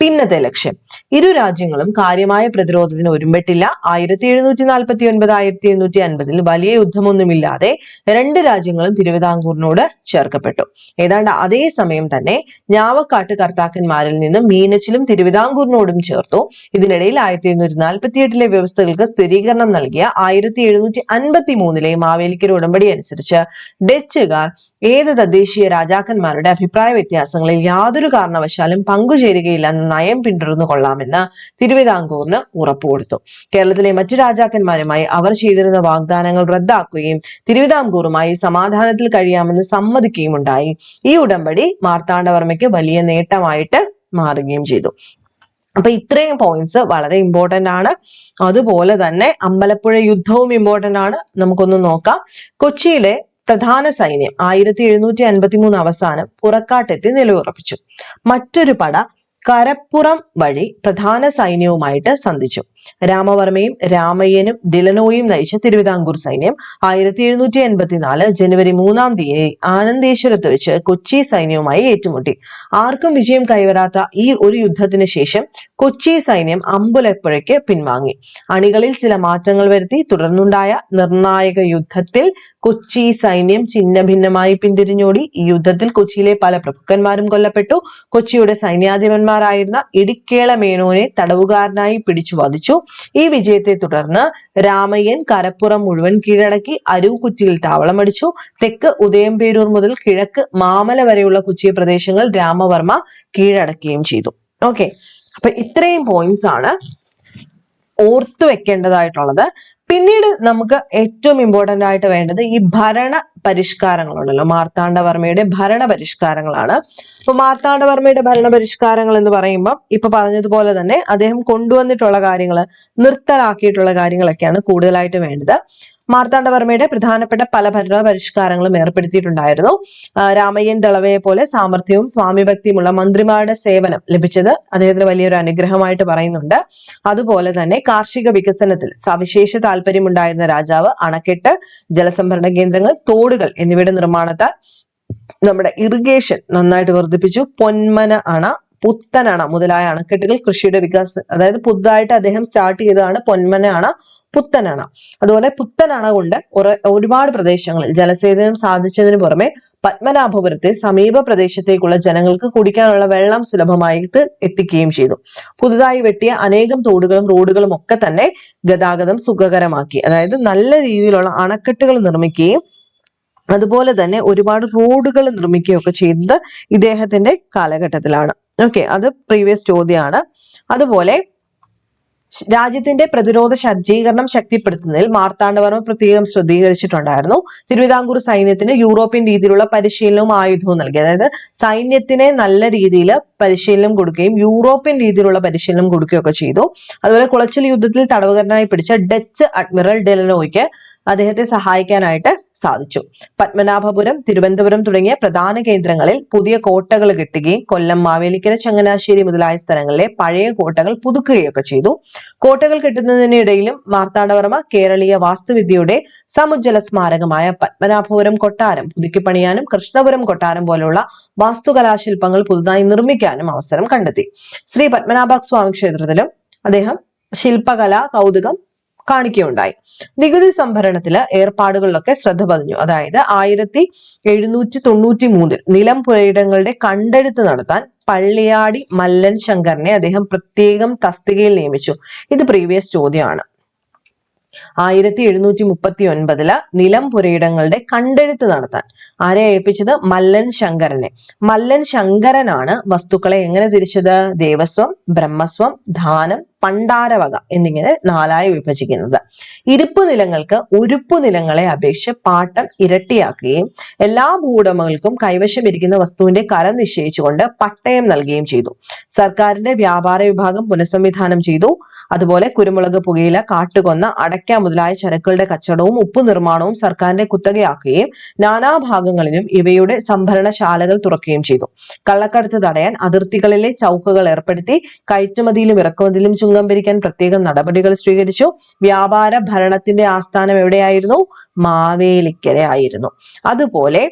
പിന്നത്തെ ലക്ഷ്യം. ഇരു രാജ്യങ്ങളും കാര്യമായ പ്രതിരോധത്തിന് ഒരുമ്പെട്ടില്ല. ആയിരത്തി എഴുന്നൂറ്റി നാൽപ്പത്തി ഒൻപത് ആയിരത്തി എഴുന്നൂറ്റി അൻപതിൽ വലിയ യുദ്ധമൊന്നുമില്ലാതെ രണ്ട് രാജ്യങ്ങളും തിരുവിതാംകൂറിനോട് ചേർക്കപ്പെട്ടു. ഏതാണ്ട് അതേ സമയം തന്നെ ഞാവക്കാട്ട് കർത്താക്കന്മാരിൽ നിന്നും മീനച്ചിലും തിരുവിതാംകൂറിനോടും ചേർത്തു. ഇതിനിടയിൽ ആയിരത്തി എഴുന്നൂറ്റി നാൽപ്പത്തി എട്ടിലെ വ്യവസ്ഥകൾക്ക് സ്ഥിരീകരണം നൽകിയ ആയിരത്തി എഴുന്നൂറ്റി അൻപത്തി മൂന്നിലെ മാവേലിക്കര ഉടമ്പടി അനുസരിച്ച് ഡച്ചുകാർ ഏത് തദ്ദേശീയ രാജാക്കന്മാരുടെ അഭിപ്രായ വ്യത്യാസങ്ങളിൽ യാതൊരു കാരണവശാലും പങ്കുചേരുകയില്ലെന്ന നയം പിന്തുടർന്നു കൊള്ളാമെന്ന് തിരുവിതാംകൂറിന് ഉറപ്പുകൊടുത്തു കേരളത്തിലെ മറ്റു രാജാക്കന്മാരുമായി അവർ ചെയ്തിരുന്ന വാഗ്ദാനങ്ങൾ റദ്ദാക്കുകയും തിരുവിതാംകൂറുമായി സമാധാനത്തിൽ കഴിയാമെന്ന് സമ്മതിക്കുകയും ഉണ്ടായി. ഈ ഉടമ്പടി മാർത്താണ്ഡവർമ്മയ്ക്ക് വലിയ നേട്ടമായിട്ട് മാറുകയും ചെയ്തു. അപ്പൊ ഇത്രയും പോയിന്റ്സ് വളരെ ഇമ്പോർട്ടന്റ് ആണ്. അതുപോലെ തന്നെ അമ്പലപ്പുഴ യുദ്ധവും ഇമ്പോർട്ടന്റ് ആണ്. നമുക്കൊന്ന് നോക്കാം. കൊച്ചിയിലെ പ്രധാന സൈന്യം ആയിരത്തി എഴുന്നൂറ്റി അൻപത്തി മൂന്ന് അവസാനം പുറക്കാട്ടെത്തി നിലയുറപ്പിച്ചു. മറ്റൊരു പട കരപ്പുറം വഴി പ്രധാന സൈന്യവുമായിട്ട് സന്ധിച്ചു. രാമവർമ്മയും രാമയ്യനും ഡിലനോയും നയിച്ച തിരുവിതാംകൂർ സൈന്യം ആയിരത്തി എഴുന്നൂറ്റി എൺപത്തിനാല് ജനുവരി മൂന്നാം തീയതി ആനന്ദേശ്വരത്ത് വെച്ച് കൊച്ചി സൈന്യവുമായി ഏറ്റുമുട്ടി. ആർക്കും വിജയം കൈവരാത്ത ഈ ഒരു യുദ്ധത്തിന് ശേഷം കൊച്ചി സൈന്യം അമ്പലപ്പുഴയ്ക്ക് പിൻവാങ്ങി. അണികളിൽ ചില മാറ്റങ്ങൾ വരുത്തി തുടർന്നുണ്ടായ നിർണായക യുദ്ധത്തിൽ കൊച്ചി സൈന്യം ഛിന്ന ഭിന്നമായി പിന്തിരിഞ്ഞോടി. ഈ യുദ്ധത്തിൽ കൊച്ചിയിലെ പല പ്രഭുക്കന്മാരും കൊല്ലപ്പെട്ടു. കൊച്ചിയുടെ സൈന്യാധിപന്മാരായിരുന്ന ഇടിക്കേള മേനോനെ തടവുകാരനായി പിടിച്ചു വധിച്ചു. ഈ വിജയത്തെ തുടർന്ന് രാമയ്യൻ കരപ്പുറം മുഴുവൻ കീഴടക്കി അരുവുകുറ്റിയിൽ താവളമടിച്ചു. തെക്ക് ഉദയംപേരൂർ മുതൽ കിഴക്ക് മാമല വരെയുള്ള കൊച്ചി പ്രദേശങ്ങൾ രാമവർമ്മ കീഴടക്കുകയും ചെയ്തു. ഓക്കെ. അപ്പൊ ഇത്രയും പോയിന്റ്സ് ആണ് ഓർത്തു വെക്കേണ്ടതായിട്ടുള്ളത്. പിന്നീട് നമുക്ക് ഏറ്റവും ഇമ്പോർട്ടന്റ് ആയിട്ട് വേണ്ടത് ഈ ഭരണ പരിഷ്കാരങ്ങളുണ്ടല്ലോ. മാർത്താണ്ഡവർമ്മയുടെ ഭരണ പരിഷ്കാരങ്ങളാണ്. അപ്പൊ മാർത്താണ്ഡവർമ്മയുടെ ഭരണ പരിഷ്കാരങ്ങൾ എന്ന് പറയുമ്പോൾ ഇപ്പൊ പറഞ്ഞതുപോലെ തന്നെ അദ്ദേഹം കൊണ്ടുവന്നിട്ടുള്ള കാര്യങ്ങൾ നിർത്തലാക്കിയിട്ടുള്ള കാര്യങ്ങളൊക്കെയാണ് കൂടുതലായിട്ട് വേണ്ടത്. മാർത്താണ്ഡവർമ്മയുടെ പ്രധാനപ്പെട്ട പല ഭരണ പരിഷ്കാരങ്ങളും ഏർപ്പെടുത്തിയിട്ടുണ്ടായിരുന്നു രാമയ്യൻ ദളവയെ പോലെ സാമർഥ്യവും സ്വാമിഭക്തിയുമുള്ള മന്ത്രിമാരുടെ സേവനം ലഭിച്ചത് അദ്ദേഹത്തിന് വലിയൊരു അനുഗ്രഹമായിട്ട് പറയുന്നുണ്ട്. അതുപോലെ തന്നെ കാർഷിക വികസനത്തിൽ സവിശേഷ താല്പര്യമുണ്ടായിരുന്ന രാജാവ് അണക്കെട്ട് ജലസംഭരണ കേന്ദ്രങ്ങൾ തോടുകൾ എന്നിവയുടെ നിർമ്മാണത്താൽ നമ്മുടെ ഇറിഗേഷൻ നന്നായിട്ട് വർദ്ധിപ്പിച്ചു. പൊന്മന അണ പുത്തനണ മുതലായ അണക്കെട്ടുകൾ കൃഷിയുടെ വികാസം അതായത് പുതുതായിട്ട് അദ്ദേഹം സ്റ്റാർട്ട് ചെയ്തതാണ് പൊന്മന അണ. പുത്തനണ. അതുപോലെ പുത്തനണ കൊണ്ട് ഒരുപാട് പ്രദേശങ്ങളിൽ ജലസേചനം സാധിച്ചതിന് പുറമെ പത്മനാഭപുരത്തെ സമീപ പ്രദേശത്തേക്കുള്ള ജനങ്ങൾക്ക് കുടിക്കാനുള്ള വെള്ളം സുലഭമായിട്ട് എത്തിക്കുകയും ചെയ്തു. പുതുതായി വെട്ടിയ അനേകം തോടുകളും റോഡുകളും ഒക്കെ തന്നെ ഗതാഗതം സുഖകരമാക്കി. അതായത് നല്ല രീതിയിലുള്ള അണക്കെട്ടുകൾ നിർമ്മിക്കുകയും അതുപോലെ തന്നെ ഒരുപാട് റോഡുകൾ നിർമ്മിക്കുകയും ഒക്കെ ചെയ്തത് ഇദ്ദേഹത്തിന്റെ കാലഘട്ടത്തിലാണ്. ഓക്കെ അത് പ്രീവിയസ് ചോദ്യമാണ്. അതുപോലെ രാജ്യത്തിന്റെ പ്രതിരോധ സജ്ജീകരണം ശക്തിപ്പെടുത്തുന്നതിൽ മാർത്താണ്ഡവർമ്മ പ്രത്യേകം ശ്രദ്ധീകരിച്ചിട്ടുണ്ടായിരുന്നു. തിരുവിതാംകൂർ സൈന്യത്തിന് യൂറോപ്യൻ രീതിയിലുള്ള പരിശീലനവും ആയുധവും നൽകി. അതായത് സൈന്യത്തിനെ നല്ല രീതിയിൽ പരിശീലനം കൊടുക്കുകയും യൂറോപ്യൻ രീതിയിലുള്ള പരിശീലനം കൊടുക്കുകയൊക്കെ ചെയ്തു. അതുപോലെ കുളച്ചിൽ യുദ്ധത്തിൽ തടവുകാരനായി പിടിച്ച ഡച്ച് അഡ്മിറൽ ഡെലനോയ്ക്ക് അദ്ദേഹത്തെ സഹായിക്കാനായിട്ട് സാധിച്ചു. പത്മനാഭപുരം തിരുവനന്തപുരം തുടങ്ങിയ പ്രധാന കേന്ദ്രങ്ങളിൽ പുതിയ കോട്ടകൾ കെട്ടുകയും കൊല്ലം മാവേലിക്കര ചങ്ങനാശ്ശേരി മുതലായ സ്ഥലങ്ങളിലെ പഴയ കോട്ടകൾ പുതുക്കുകയൊക്കെ ചെയ്തു. കോട്ടകൾ കെട്ടുന്നതിനിടയിലും മാർത്താണ്ഡവർമ്മ കേരളീയ വാസ്തുവിദ്യയുടെ സമുജ്ജല സ്മാരകമായ പത്മനാഭപുരം കൊട്ടാരം പുതുക്കിപ്പണിയാനും കൃഷ്ണപുരം കൊട്ടാരം പോലുള്ള വാസ്തുകലാശില്പങ്ങൾ പുതുതായി നിർമ്മിക്കാനും അവസരം കണ്ടെത്തി. ശ്രീ പത്മനാഭ സ്വാമി ക്ഷേത്രത്തിലും അദ്ദേഹം ശില്പകല കൗതുകം കാണിക്കുകയുണ്ടായി. നികുതി സംഭരണത്തിൽ ഏർപ്പാടുകളിലൊക്കെ ശ്രദ്ധ പതിഞ്ഞു. അതായത് ആയിരത്തി എഴുന്നൂറ്റി തൊണ്ണൂറ്റി മൂന്നിൽ നിലം പുരയിടങ്ങളുടെ കണ്ടെടുത്ത് നടത്താൻ പള്ളിയാടി മല്ലൻ ശങ്കറിനെ അദ്ദേഹം പ്രത്യേകം തസ്തികയിൽ നിയമിച്ചു. ഇത് പ്രീവിയസ് ചോദ്യമാണ്. ആയിരത്തി എഴുന്നൂറ്റി മുപ്പത്തി ഒൻപതിൽ നിലം പുരയിടങ്ങളുടെ കണ്ടെഴുത്ത് നടത്താൻ. ആരെ ഏൽപ്പിച്ചത്? മല്ലൻ ശങ്കരനെ. മല്ലൻ ശങ്കരനാണ് വസ്തുക്കളെ എങ്ങനെ തിരിച്ചത്? ദേവസ്വം ബ്രഹ്മസ്വം ധാനം പണ്ടാരവക എന്നിങ്ങനെ നാലായി വിഭജിക്കുന്നത്. ഇരുപ്പ് നിലങ്ങൾക്ക് ഉരുപ്പ് നിലങ്ങളെ അപേക്ഷിച്ച് പാട്ടം ഇരട്ടിയാക്കുകയും എല്ലാ ഭൂവുടമകൾക്കും കൈവശമിരിക്കുന്ന വസ്തുവിന്റെ കരം നിശ്ചയിച്ചുകൊണ്ട് പട്ടയം നൽകുകയും ചെയ്തു. സർക്കാരിന്റെ വ്യാപാര വിഭാഗം പുനഃസംവിധാനം ചെയ്തു. അതുപോലെ കുരുമുളക് പുകയില കാട്ടുകൊന്ന അടയ്ക്ക മുതലായ ചരക്കുകളുടെ കച്ചവടവും ഉപ്പ് നിർമ്മാണവും സർക്കാരിന്റെ കുത്തകയാക്കുകയും നാനാഭാഗങ്ങളിലും ഇവയുടെ സംഭരണശാലകൾ തുറക്കുകയും ചെയ്തു. കള്ളക്കടത്ത് തടയാൻ അതിർത്തികളിലെ ചൗക്കുകൾ ഏർപ്പെടുത്തി കയറ്റുമതിയിലും ഇറക്കുമതിയിലും ചുങ്കം പിരിക്കാൻ പ്രത്യേകം നടപടികൾ സ്വീകരിച്ചു. വ്യാപാര ഭരണത്തിന്റെ ആസ്ഥാനം എവിടെയായിരുന്നു? മാവേലിക്കരയായിരുന്നു. അതുപോലെ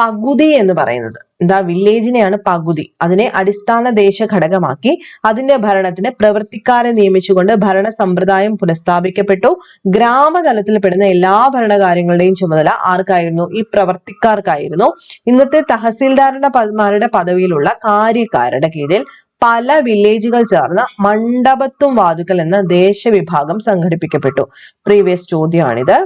പകുതി എന്ന് പറയുന്നത്. എന്താ? വില്ലേജിനെയാണ് പകുതി. അതിനെ അടിസ്ഥാന ദേശ ഘടകമാക്കി അതിന്റെ ഭരണത്തിന് പ്രവൃത്തിക്കാരെ നിയമിച്ചുകൊണ്ട് ഭരണ സമ്പ്രദായം പുനഃസ്ഥാപിക്കപ്പെട്ടു. ഗ്രാമതലത്തിൽ പെടുന്ന എല്ലാ ഭരണകാര്യങ്ങളുടെയും ചുമതല ആർക്കായിരുന്നു? ഈ പ്രവർത്തിക്കാർക്കായിരുന്നു. ഇന്നത്തെ തഹസീൽദാരുടെ പദമാരുടെ പദവിയിലുള്ള കാര്യക്കാരുടെ കീഴിൽ പല വില്ലേജുകൾ ചേർന്ന് മണ്ഡപത്തും വാതുക്കൽ എന്ന ദേശവിഭാഗം സംഘടിപ്പിക്കപ്പെട്ടു. പ്രീവിയസ് ചോദ്യമാണിത്.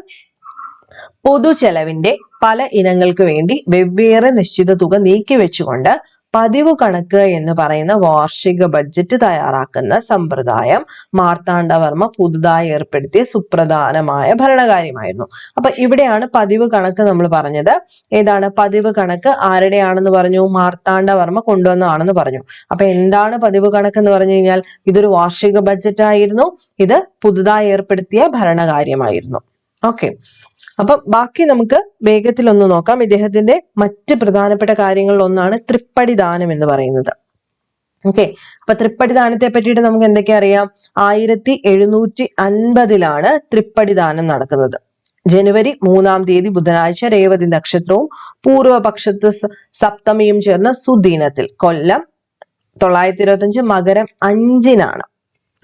പൊതുചെലവിന്റെ പല ഇനങ്ങൾക്ക് വേണ്ടി വെവ്വേറെ നിശ്ചിത തുക നീക്കിവെച്ചുകൊണ്ട് പതിവ് കണക്ക് എന്ന് പറയുന്ന വാർഷിക ബഡ്ജറ്റ് തയ്യാറാക്കുന്ന സമ്പ്രദായം മാർത്താണ്ഡവർമ്മ പുതുതായി ഏർപ്പെടുത്തിയ സുപ്രധാനമായ ഭരണകാര്യമായിരുന്നു. അപ്പൊ ഇവിടെയാണ് പതിവ് കണക്ക് നമ്മൾ പറഞ്ഞത്. ഏതാണ്? പതിവ് കണക്ക് ആരുടെയാണെന്ന് പറഞ്ഞു? മാർത്താണ്ഡവർമ്മ കൊണ്ടുവന്നതാണെന്ന് പറഞ്ഞു. അപ്പൊ എന്താണ് പതിവ് കണക്ക് എന്ന് പറഞ്ഞു കഴിഞ്ഞാൽ ഇതൊരു വാർഷിക ബഡ്ജറ്റ് ആയിരുന്നു. ഇത് പുതുതായി ഏർപ്പെടുത്തിയ ഭരണകാര്യമായിരുന്നു. ഓക്കെ അപ്പൊ ബാക്കി നമുക്ക് വേഗത്തിൽ ഒന്ന് നോക്കാം. ഇദ്ദേഹത്തിന്റെ മറ്റ് പ്രധാനപ്പെട്ട കാര്യങ്ങളിൽ ഒന്നാണ് തൃപ്പടി ദാനം എന്ന് പറയുന്നത്. ഓക്കെ അപ്പൊ തൃപ്പടി ദാനത്തെ പറ്റിയിട്ട് നമുക്ക് എന്തൊക്കെ അറിയാം? ആയിരത്തി എഴുന്നൂറ്റി അൻപതിലാണ് തൃപ്പടി ദാനം നടക്കുന്നത്. ജനുവരി മൂന്നാം തീയതി ബുധനാഴ്ച രേവതി നക്ഷത്രവും പൂർവപക്ഷത്ത് സപ്തമിയും ചേർന്ന സുദീനത്തിൽ കൊല്ലം തൊള്ളായിരത്തി ഇരുപത്തി മകരം അഞ്ചിനാണ്.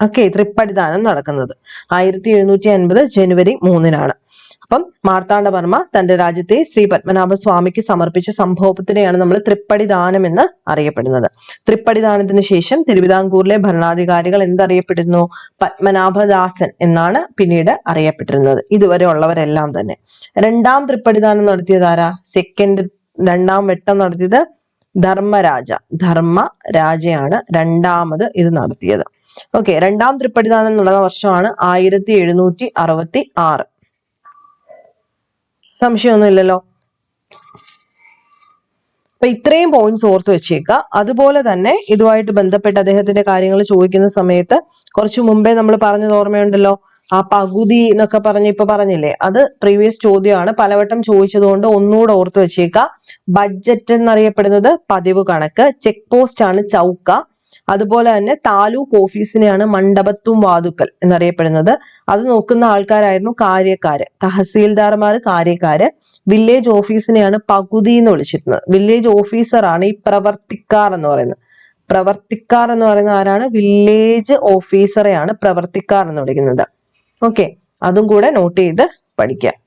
ഓക്കെ തൃപ്പടിദാനം നടക്കുന്നത്. ആയിരത്തി എഴുന്നൂറ്റി അൻപത് ജനുവരി മൂന്നിനാണ്. അപ്പം മാർത്താണ്ഡവർമ്മ തന്റെ രാജ്യത്തെ ശ്രീ പത്മനാഭ സ്വാമിക്ക് സമർപ്പിച്ച സംഭവത്തിനെയാണ് നമ്മൾ തൃപ്പടിദാനം എന്ന് അറിയപ്പെടുന്നത്. തൃപ്പടിദാനത്തിന് ശേഷം തിരുവിതാംകൂറിലെ ഭരണാധികാരികൾ എന്തറിയപ്പെടുന്നു? പത്മനാഭദാസൻ എന്നാണ് പിന്നീട് അറിയപ്പെട്ടിരുന്നത്. ഇതുവരെ ഉള്ളവരെല്ലാം തന്നെ. രണ്ടാം തൃപ്പടിദാനം നടത്തിയത് ആരാ? സെക്കൻഡ് രണ്ടാം വെട്ടം നടത്തിയത് ധർമ്മരാജ. ധർമ്മ രാജയാണ് രണ്ടാമത് ഇത് നടത്തിയത്. ഓക്കെ രണ്ടാം തൃപ്പടിദാനം നടന്ന വർഷമാണ് ആയിരത്തി എഴുന്നൂറ്റി അറുപത്തി ആറ് സംശയമൊന്നുമില്ലല്ലോ? അപ്പൊ ഇത്രയും പോയിന്റ്സ് ഓർത്ത് വെച്ചേക്കുക അതുപോലെ തന്നെ ഇതുമായിട്ട് ബന്ധപ്പെട്ട് അദ്ദേഹത്തിന്റെ കാര്യങ്ങൾ ചോദിക്കുന്ന സമയത്ത് കുറച്ചു മുമ്പേ നമ്മൾ പറഞ്ഞത് ഓർമ്മയുണ്ടല്ലോ? ആ പകുതി എന്നൊക്കെ പറഞ്ഞ് ഇപ്പൊ പറഞ്ഞില്ലേ? അത് പ്രീവിയസ് ചോദ്യമാണ്. പലവട്ടം ചോദിച്ചതുകൊണ്ട് ഒന്നുകൂടെ ഓർത്ത് വെച്ചേക്കുക ബഡ്ജറ്റ് എന്നറിയപ്പെടുന്നത് പതിവ് കണക്ക്. ചെക്ക് പോസ്റ്റ് ആണ് ചൗക്ക. അതുപോലെ തന്നെ താലൂക്ക് ഓഫീസിനെയാണ് മണ്ഡപത്തും വാതുക്കൽ എന്നറിയപ്പെടുന്നത്. അത് നോക്കുന്ന ആൾക്കാരായിരുന്നു കാര്യക്കാര് തഹസീൽദാർമാര് കാര്യക്കാര്. വില്ലേജ് ഓഫീസിനെയാണ് പകുതി എന്ന് വിളിച്ചിരുന്നത്. വില്ലേജ് ഓഫീസറാണ് ഈ പ്രവർത്തിക്കാർ എന്ന് പറയുന്നത്. പ്രവർത്തിക്കാർ എന്ന് പറയുന്ന ആരാണ്? വില്ലേജ് ഓഫീസറെയാണ് പ്രവർത്തിക്കാർ എന്ന് വിളിക്കുന്നത്. ഓക്കെ. അതും കൂടെ നോട്ട് ചെയ്ത് പഠിക്കുക.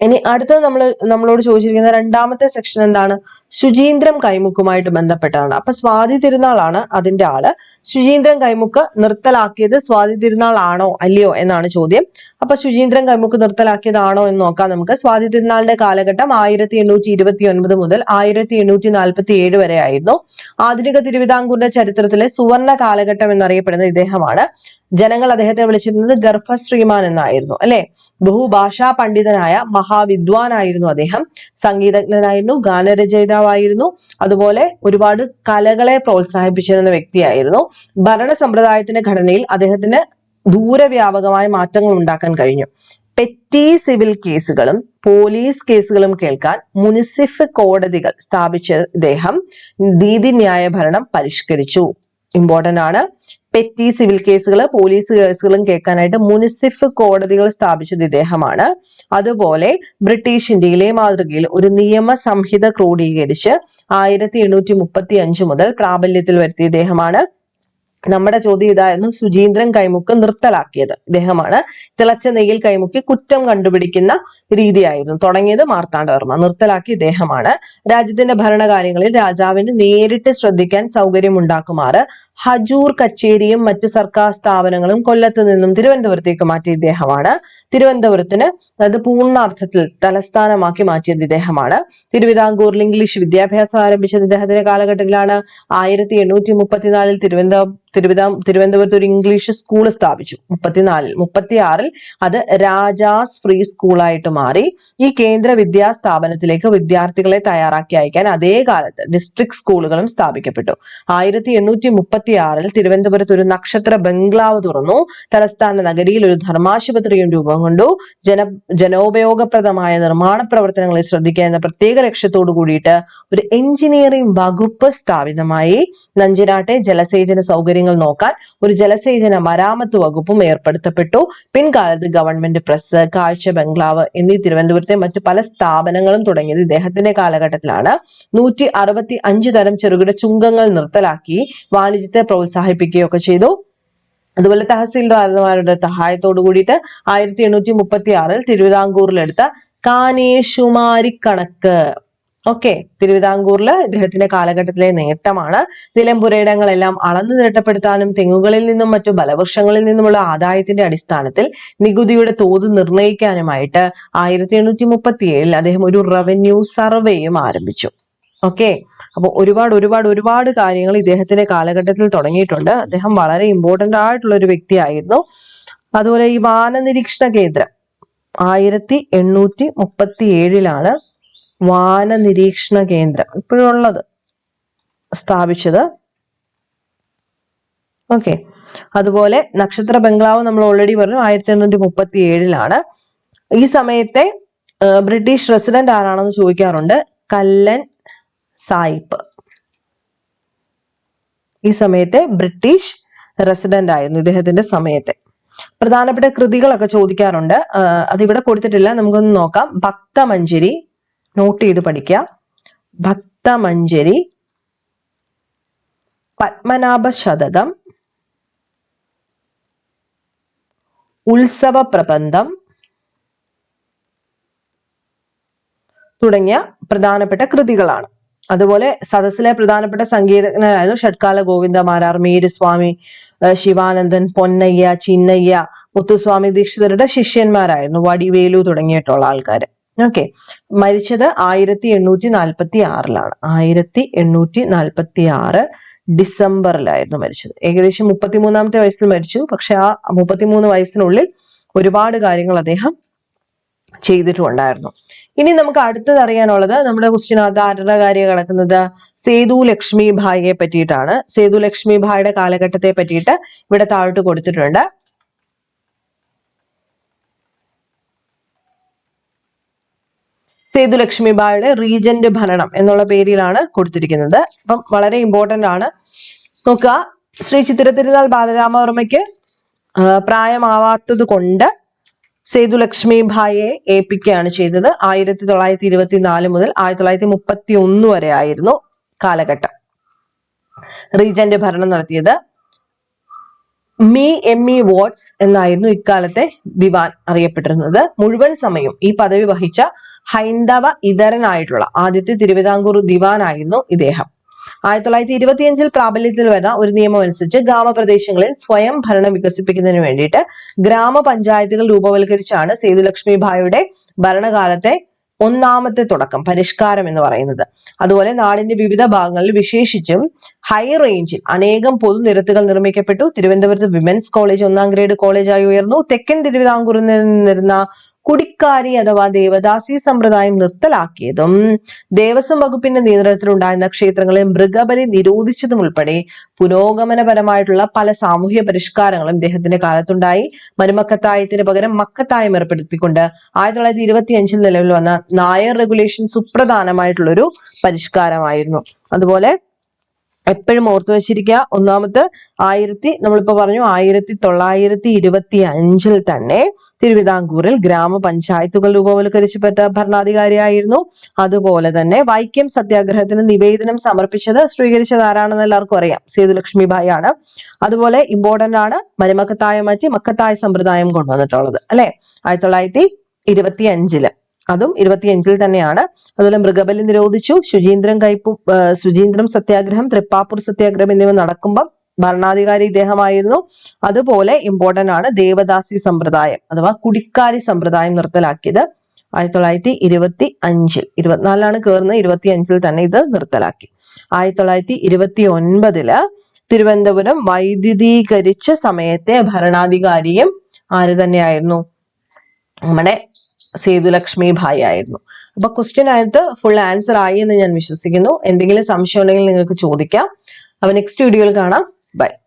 ഇനി അടുത്തത് നമ്മൾ നമ്മളോട് ചോദിച്ചിരിക്കുന്ന രണ്ടാമത്തെ സെക്ഷൻ എന്താണ്? ശുചീന്ദ്രം കൈമുക്കുമായിട്ട് ബന്ധപ്പെട്ടതാണ്. അപ്പൊ സ്വാതി തിരുനാളാണ് അതിന്റെ ആൾ. ശുചീന്ദ്രൻ കൈമുക്ക് നിർത്തലാക്കിയത് സ്വാതി തിരുനാൾ ആണോ അല്ലയോ എന്നാണ് ചോദ്യം. അപ്പൊ ശുചീന്ദ്രൻ കൈമുക്ക് നിർത്തലാക്കിയതാണോ എന്ന് നോക്കാം നമുക്ക്. സ്വാതി തിരുനാളിന്റെ കാലഘട്ടം ആയിരത്തി എണ്ണൂറ്റി ഇരുപത്തി ഒൻപത് മുതൽ ആയിരത്തി എണ്ണൂറ്റി നാൽപ്പത്തി ഏഴ് വരെ ആയിരുന്നു. ആധുനിക തിരുവിതാംകൂറിന്റെ ചരിത്രത്തിലെ സുവർണ കാലഘട്ടം എന്നറിയപ്പെടുന്ന ഇദ്ദേഹമാണ്. ജനങ്ങൾ അദ്ദേഹത്തെ വിളിച്ചിരുന്നത് ഗർഭശ്രീമാൻ എന്നായിരുന്നു അല്ലെ? ബഹുഭാഷാ പണ്ഡിതനായ മഹാവിദ്വാനായിരുന്നു അദ്ദേഹം സംഗീതജ്ഞനായിരുന്നു ഗാനരചയിതാവായിരുന്നു അതുപോലെ ഒരുപാട് കലകളെ പ്രോത്സാഹിപ്പിച്ചിരുന്ന വ്യക്തിയായിരുന്നു. ഭരണ സമ്പ്രദായത്തിന്റെ ഘടനയിൽ അദ്ദേഹത്തിന് ദൂരവ്യാപകമായ മാറ്റങ്ങൾ ഉണ്ടാക്കാൻ കഴിഞ്ഞു. പെറ്റി സിവിൽ കേസുകളും പോലീസ് കേസുകളും കേൾക്കാൻ മുനിസിഫ് കോടതികൾ സ്ഥാപിച്ച ഇദ്ദേഹം നീതിന്യായ ഭരണം പരിഷ്കരിച്ചു. ഇമ്പോർട്ടന്റ് ആണ്. പെറ്റി സിവിൽ കേസുകൾ പോലീസ് കേസുകളും കേൾക്കാനായിട്ട് മുനിസിഫ് കോടതികൾ സ്ഥാപിച്ചത് ഇദ്ദേഹമാണ്. അതുപോലെ ബ്രിട്ടീഷ് ഇന്ത്യയിലെ മാതൃകയിൽ ഒരു നിയമ സംഹിത ക്രോഡീകരിച്ച് ആയിരത്തി എണ്ണൂറ്റി മുപ്പത്തി അഞ്ച് മുതൽ പ്രാബല്യത്തിൽ വരുത്തിയ ഇദ്ദേഹമാണ്. നമ്മുടെ ചോദ്യം ഇതായിരുന്നു സുജീന്ദ്രൻ കൈമുക്ക് നിർത്തലാക്കിയത് ഇദ്ദേഹമാണ്. തിളച്ച നെയ്യിൽ കൈമുക്കി കുറ്റം കണ്ടുപിടിക്കുന്ന രീതിയായിരുന്നു. തുടങ്ങിയത് മാർത്താണ്ഡവർമ്മ നിർത്തലാക്കി ഇദ്ദേഹമാണ്. രാജ്യത്തിന്റെ ഭരണകാര്യങ്ങളിൽ രാജാവിന് നേരിട്ട് ശ്രദ്ധിക്കാൻ സൗകര്യം ഉണ്ടാക്കുമാറ് ഹജൂർ കച്ചേരിയും മറ്റ് സർക്കാർ സ്ഥാപനങ്ങളും കൊല്ലത്ത് നിന്നും തിരുവനന്തപുരത്തേക്ക് മാറ്റിയ ഇദ്ദേഹമാണ്. തിരുവനന്തപുരത്തിന് അത് പൂർണാർത്ഥത്തിൽ തലസ്ഥാനമാക്കി മാറ്റിയത് ഇദ്ദേഹമാണ്. തിരുവിതാംകൂറിൽ ഇംഗ്ലീഷ് വിദ്യാഭ്യാസം ആരംഭിച്ചത് ഇദ്ദേഹത്തിന്റെ കാലഘട്ടത്തിലാണ്. ആയിരത്തി എണ്ണൂറ്റി മുപ്പത്തിനാലിൽ തിരുവനന്തപുരം തിരുവിതാം തിരുവനന്തപുരത്ത് ഒരു ഇംഗ്ലീഷ് സ്കൂൾ സ്ഥാപിച്ചു. മുപ്പത്തിനാലിൽ മുപ്പത്തിയാറിൽ അത് രാജാസ് ഫ്രീ സ്കൂളായിട്ട് മാറി. ഈ കേന്ദ്ര വിദ്യാ സ്ഥാപനത്തിലേക്ക് വിദ്യാർത്ഥികളെ തയ്യാറാക്കി അയക്കാൻ അതേ കാലത്ത് ഡിസ്ട്രിക്ട് സ്കൂളുകളും സ്ഥാപിക്കപ്പെട്ടു. ആയിരത്തി എണ്ണൂറ്റി മുപ്പത്തിയാറിൽ തിരുവനന്തപുരത്ത് ഒരു നക്ഷത്ര ബംഗ്ലാവ് തുറന്നു. തലസ്ഥാന നഗരിയിൽ ഒരു ധർമാശുപത്രിയും രൂപം കൊണ്ടു. ജന ജനോപയോഗപ്രദമായ നിർമ്മാണ പ്രവർത്തനങ്ങളെ ശ്രദ്ധിക്കുക എന്ന പ്രത്യേക ലക്ഷ്യത്തോടു കൂടിയിട്ട് ഒരു എഞ്ചിനീയറിംഗ് വകുപ്പ് സ്ഥാപിതമായി. നഞ്ചിനാട്ടെ ജലസേചന സൗകര്യങ്ങൾ നോക്കാൻ ഒരു ജലസേചന മരാമത്ത് വകുപ്പും ഏർപ്പെടുത്തപ്പെട്ടു. പിൻകാലത്ത് ഗവൺമെന്റ് പ്രസ് കാഴ്ച ബംഗ്ലാവ് എന്നീ തിരുവനന്തപുരത്തെ മറ്റു പല സ്ഥാപനങ്ങളും തുടങ്ങിയത് ഇദ്ദേഹത്തിന്റെ കാലഘട്ടത്തിലാണ്. നൂറ്റി അറുപത്തി അഞ്ച് തരം ചെറുകിട ചുങ്കങ്ങൾ നിർത്തലാക്കി. വാണിജ്യത്തെ പ്രോത്സാഹിപ്പിക്കുകയൊക്കെ ചെയ്തു. അതുപോലെ തഹസീൽദാർമാരുടെ സഹായത്തോടു കൂടിയിട്ട് ആയിരത്തി എണ്ണൂറ്റി മുപ്പത്തി ആറിൽ തിരുവിതാംകൂറിലെടുത്ത കാനേഷുമാരി കണക്ക് ഓക്കെ തിരുവിതാംകൂറിൽ ഇദ്ദേഹത്തിന്റെ കാലഘട്ടത്തിലെ നേട്ടമാണ്. നിലമ്പുരയിടങ്ങളെല്ലാം അളന്നു നിരട്ടപ്പെടുത്താനും തെങ്ങുകളിൽ നിന്നും മറ്റു ബലവൃക്ഷങ്ങളിൽ നിന്നുമുള്ള ആദായത്തിന്റെ അടിസ്ഥാനത്തിൽ നികുതിയുടെ തോത് നിർണയിക്കാനുമായിട്ട് ആയിരത്തി എണ്ണൂറ്റി മുപ്പത്തി ഏഴിൽ അദ്ദേഹം ഒരു റവന്യൂ സർവേയും ആരംഭിച്ചു. ഓക്കെ അപ്പോൾ ഒരുപാട് ഒരുപാട് ഒരുപാട് കാര്യങ്ങൾ ഇദ്ദേഹത്തിന്റെ കാലഘട്ടത്തിൽ തുടങ്ങിയിട്ടുണ്ട്. അദ്ദേഹം വളരെ ഇമ്പോർട്ടന്റ് ആയിട്ടുള്ള ഒരു വ്യക്തിയായിരുന്നു. അതുപോലെ ഈ വാനനിരീക്ഷണ കേന്ദ്രം ആയിരത്തി എണ്ണൂറ്റി മുപ്പത്തി ഏഴിലാണ് വാനനിരീക്ഷണ കേന്ദ്രം ഇപ്പോഴുള്ളത് സ്ഥാപിച്ചത്. ഓക്കെ. അതുപോലെ നക്ഷത്ര ബംഗ്ലാവ് നമ്മൾ ഓൾറെഡി പറഞ്ഞു ആയിരത്തി എണ്ണൂറ്റി മുപ്പത്തി ഏഴിലാണ് ഈ സമയത്തെ ബ്രിട്ടീഷ് റെസിഡന്റ് ആരാണെന്ന് ചോദിക്കാറുണ്ട്? കല്ലൻ സായിപ്പ്. ഈ സമയത്തെ ബ്രിട്ടീഷ് റെസിഡന്റ് ആയിരുന്നു ഇദ്ദേഹത്തിന്റെ സമയത്തെ. പ്രധാനപ്പെട്ട കൃതികളൊക്കെ ചോദിക്കാറുണ്ട്. അതിവിടെ കൊടുത്തിട്ടില്ല. നമുക്കൊന്ന് നോക്കാം. ഭക്തമഞ്ജരി നോട്ട് ചെയ്ത് പഠിക്കുക ഭക്തമഞ്ജരി പത്മനാഭ ശതകം ഉത്സവ പ്രബന്ധം തുടങ്ങിയ പ്രധാനപ്പെട്ട കൃതികളാണ്. അതുപോലെ സദസ്സിലെ പ്രധാനപ്പെട്ട സംഗീതജ്ഞരായിരുന്നു ഷഡ്കാല ഗോവിന്ദമാരാർ മീരുസ്വാമി ശിവാനന്ദൻ പൊന്നയ്യ ചിന്നയ്യ മുത്തുസ്വാമി ദീക്ഷിതരുടെ ശിഷ്യന്മാരായിരുന്നു വടിവേലു തുടങ്ങിയിട്ടുള്ള ആൾക്കാർ ഓക്കെ. മരിച്ചത് ആയിരത്തി എണ്ണൂറ്റി നാൽപ്പത്തി ആറിലാണ് ആയിരത്തി എണ്ണൂറ്റി നാൽപ്പത്തി ആറ് ഡിസംബറിലായിരുന്നു മരിച്ചത്. ഏകദേശം മുപ്പത്തിമൂന്നാമത്തെ വയസ്സിൽ മരിച്ചു. പക്ഷെ ആ മുപ്പത്തിമൂന്ന് വയസ്സിനുള്ളിൽ ഒരുപാട് കാര്യങ്ങൾ അദ്ദേഹം ചെയ്തിട്ടുണ്ടായിരുന്നു. ഇനി നമുക്ക് അടുത്തത് അറിയാനുള്ളത് നമ്മുടെ ക്വസ്റ്റ്യനകത്ത് ആരുടെ കിടക്കുന്നത്? സേതു ലക്ഷ്മി ഭായിയെ പറ്റിയിട്ടാണ്. സേതു ലക്ഷ്മി ഭായിയുടെ കാലഘട്ടത്തെ പറ്റിയിട്ട് ഇവിടെ താഴോട്ട് കൊടുത്തിട്ടുണ്ട്. സേതു ലക്ഷ്മി ലക്ഷ്മിബായുടെ റീജന്റ് ഭരണം എന്നുള്ള പേരിലാണ് കൊടുത്തിരിക്കുന്നത്. അപ്പം വളരെ ഇമ്പോർട്ടന്റ് ആണ്. നോക്കുക. ശ്രീ ചിത്തിരത്തിരുനാൾ ബാലരാമവർമ്മയ്ക്ക് ആ, പ്രായമാവാത്തത് കൊണ്ട് സേതു ലക്ഷ്മി ഭായിയെ ഏൽപ്പിക്കുകയാണ് ചെയ്തത്. ആയിരത്തി തൊള്ളായിരത്തി ഇരുപത്തി നാല് മുതൽ ആയിരത്തി തൊള്ളായിരത്തി മുപ്പത്തി ഒന്ന് വരെ ആയിരുന്നു കാലഘട്ടം. റീജന്റ് ഭരണം നടത്തിയത്. മീ എം ഇ വാട്സ് എന്നായിരുന്നു ഇക്കാലത്തെ ദിവാൻ അറിയപ്പെട്ടിരുന്നത്. മുഴുവൻ സമയം ഈ പദവി വഹിച്ച ഹൈന്ദവ ഇതരനായിട്ടുള്ള ആദ്യത്തെ തിരുവിതാംകൂർ ദിവാനായിരുന്നു ഇദ്ദേഹം. ആയിരത്തി തൊള്ളായിരത്തി ഇരുപത്തിയഞ്ചിൽ പ്രാബല്യത്തിൽ വരുന്ന ഒരു നിയമം അനുസരിച്ച് ഗ്രാമപ്രദേശങ്ങളിൽ സ്വയം ഭരണം വികസിപ്പിക്കുന്നതിന് വേണ്ടിയിട്ട് ഗ്രാമപഞ്ചായത്തുകൾ രൂപവൽക്കരിച്ചാണ് സേതുലക്ഷ്മി ഭായിയുടെ ഭരണകാലത്തെ ഒന്നാമത്തെ തുടക്കം പരിഷ്കാരം എന്ന് പറയുന്നത്. അതുപോലെ നാടിന്റെ വിവിധ ഭാഗങ്ങളിൽ വിശേഷിച്ചും ഹൈ റേഞ്ചിൽ അനേകം പൊതുനിരത്തുകൾ നിർമ്മിക്കപ്പെട്ടു. തിരുവനന്തപുരത്ത് വിമൻസ് കോളേജ് ഒന്നാം ഗ്രേഡ് കോളേജായി ഉയർന്നു. തെക്കൻ തിരുവിതാംകൂറിൽ നിന്നിരുന്ന കുടിക്കാരി അഥവാ ദേവദാസി സമ്പ്രദായം നിർത്തലാക്കിയതും ദേവസ്വം വകുപ്പിന്റെ നിയന്ത്രണത്തിലുണ്ടായിരുന്ന ക്ഷേത്രങ്ങളെ മൃഗബലി നിരോധിച്ചതും ഉൾപ്പെടെ പുരോഗമനപരമായിട്ടുള്ള പല സാമൂഹ്യ പരിഷ്കാരങ്ങളും ഇദ്ദേഹത്തിന്റെ കാലത്തുണ്ടായി. മരുമക്കത്തായത്തിന് പകരം മക്കത്തായം ഏർപ്പെടുത്തിക്കൊണ്ട് ആയിരത്തി തൊള്ളായിരത്തി ഇരുപത്തി അഞ്ചിൽ നിലവിൽ വന്ന നായർ റെഗുലേഷൻ സുപ്രധാനമായിട്ടുള്ളൊരു പരിഷ്കാരമായിരുന്നു. അതുപോലെ എപ്പോഴും ഓർത്തു വെച്ചിരിക്കുക ഒന്നാമത്തെ ആയിരത്തി നമ്മളിപ്പോ പറഞ്ഞു ആയിരത്തി തൊള്ളായിരത്തി ഇരുപത്തി അഞ്ചിൽ തന്നെ തിരുവിതാംകൂറിൽ ഗ്രാമപഞ്ചായത്തുകൾ രൂപവൽക്കരിച്ചപ്പെട്ട ഭരണാധികാരിയായിരുന്നു. അതുപോലെ തന്നെ വൈക്കം സത്യാഗ്രഹത്തിന് നിവേദനം സമർപ്പിച്ചത് സ്വീകരിച്ചത് ആരാണെന്ന് എല്ലാവർക്കും അറിയാം. സേതുലക്ഷ്മി ഭായി ആണ് അതുപോലെ ഇമ്പോർട്ടന്റ് ആണ് മരുമക്കത്തായ മാറ്റി മക്കത്തായ സമ്പ്രദായം കൊണ്ടുവന്നിട്ടുള്ളത്. അല്ലെ? ആയിരത്തി തൊള്ളായിരത്തി ഇരുപത്തി അഞ്ചിൽ അതും ഇരുപത്തിയഞ്ചിൽ തന്നെയാണ്. അതുപോലെ മൃഗബലി നിരോധിച്ചു. ശുചീന്ദ്രം കയ്പും ആ, ശുചീന്ദ്രം സത്യാഗ്രഹം തൃപ്പാപ്പൂർ സത്യാഗ്രഹം എന്നിവ നടക്കുമ്പോൾ ഭരണാധികാരി ഇദ്ദേഹമായിരുന്നു. അതുപോലെ ഇമ്പോർട്ടന്റ് ആണ് ദേവദാസി സമ്പ്രദായം അഥവാ കുടിക്കാരി സമ്പ്രദായം നിർത്തലാക്കിയത് ആയിരത്തി തൊള്ളായിരത്തി ഇരുപത്തി അഞ്ചിൽ ഇരുപത്തിനാലിലാണ് കയറുന്നത് ഇരുപത്തി അഞ്ചിൽ തന്നെ ഇത് നിർത്തലാക്കി. ആയിരത്തി തൊള്ളായിരത്തി ഇരുപത്തി ഒൻപതിൽ തിരുവനന്തപുരം വൈദ്യുതീകരിച്ച സമയത്തെ ഭരണാധികാരിയും ആര് തന്നെയായിരുന്നു? നമ്മുടെ സേതുലക്ഷ്മി ഭായി ആയിരുന്നു. അപ്പൊ ക്വസ്റ്റ്യൻ ആയിട്ട് ഫുൾ ആൻസർ ആയി എന്ന് ഞാൻ വിശ്വസിക്കുന്നു. എന്തെങ്കിലും സംശയം ഉണ്ടെങ്കിൽ നിങ്ങൾക്ക് ചോദിക്കാം. അപ്പൊ നെക്സ്റ്റ് വീഡിയോയിൽ കാണാം. Bye.